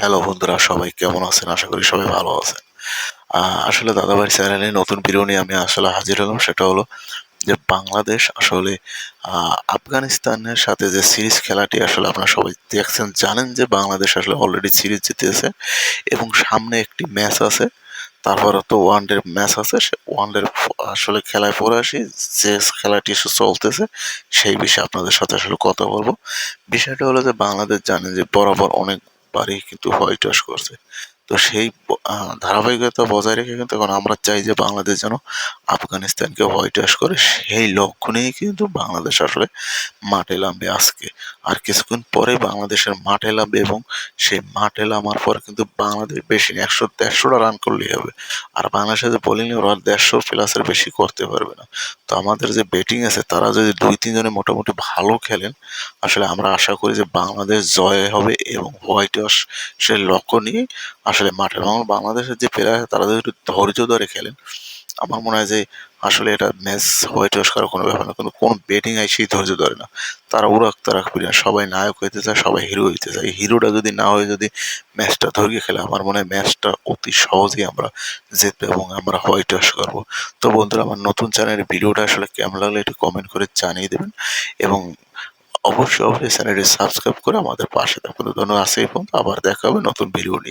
Hello বন্ধুরা, সবাই কেমন আছেন? আশা করি সবাই ভালো আছেন। আসলে দাদাভাই চ্যানেলে নতুন নিয়ে আমি আসলে হাজির হলাম। সেটা হলো যে বাংলাদেশ আসলে আফগানিস্তানের সাথে যে সিরিজ খেলাটি আসলে আপনারা সবাই দেখছেন, জানেন যে বাংলাদেশ আসলে অলরেডি সিরিজ জিতেছে এবং সামনে একটি ম্যাচ আছে। তারপরে তো ওয়ান ডে ম্যাচ আছে। সে ওয়ান ডে আসলে খেলায় পরে আসি। যে খেলাটি চলতেছে, সেই বিষয়ে আপনাদের সাথে আসলে কথা বলব। বিষয়টা হলো যে বাংলাদেশ জানেন যে বরাবর অনেকবারই কিন্তু হোয়াইট ওয়াশ করছে। তো সেই ধারাবাহিকতা বজায় রেখে কিন্তু এখন আমরা চাই যে বাংলাদেশ যেন আফগানিস্তানকে হোয়াইট ওয়াশ করে সেই লক্ষ্য নিয়েই কিন্তু বাংলাদেশ আসলে মাঠে নামবে আজকে। আর কিছুক্ষণ পরে বাংলাদেশের মাঠে নামবে এবং সেই মাঠে নামার পর কিন্তু বাংলাদেশ বেশি একশো দেড়শোটা রান করলেই হবে। আর বাংলাদেশের যে বোলিং ওরা দেড়শো প্লাসের বেশি করতে পারবে না। তো আমাদের যে ব্যাটিং আছে, তারা যদি দুই, তিনজনে মোটামুটি ভালো খেলেন, আসলে আমরা আশা করি যে বাংলাদেশ জয় হবে এবং হোয়াইট ওয়াশ সে লক্ষ্য নিয়ে আসলে মাঠে এবং বাংলাদেশের যে প্লেয়ার তারা যদি ধৈর্য ধরে খেলেন, আমার মনে হয় যে আসলে এটা ম্যাচ হোয়াইট ওয়াশ করার কোনো ব্যাপার না। কিন্তু কোন ব্যাটিং আই সেই ধৈর্য ধরে না। তারা উড়াক তারা না সবাই নায়ক হইতে চায়, সবাই হিরো হইতে চায়। হিরোটা যদি না হয়ে, যদি ম্যাচটা ধরিয়ে খেলে, আমার মনে হয় ম্যাচটা অতি সহজেই আমরা জিতবো এবং আমরা হোয়াইট ওয়াশ করব। তো বন্ধুরা, আমার নতুন চ্যানেলের ভিডিওটা আসলে কেমন লাগলে একটু কমেন্ট করে জানিয়ে দেবেন। এবং অবশ্যই অবশ্যই চ্যানেলটি সাবস্ক্রাইব করে আমাদের পাশে থাকুন। ধন্যবাদ এই পর্যন্ত। আবার দেখা হবে নতুন ভিডিও নিয়ে।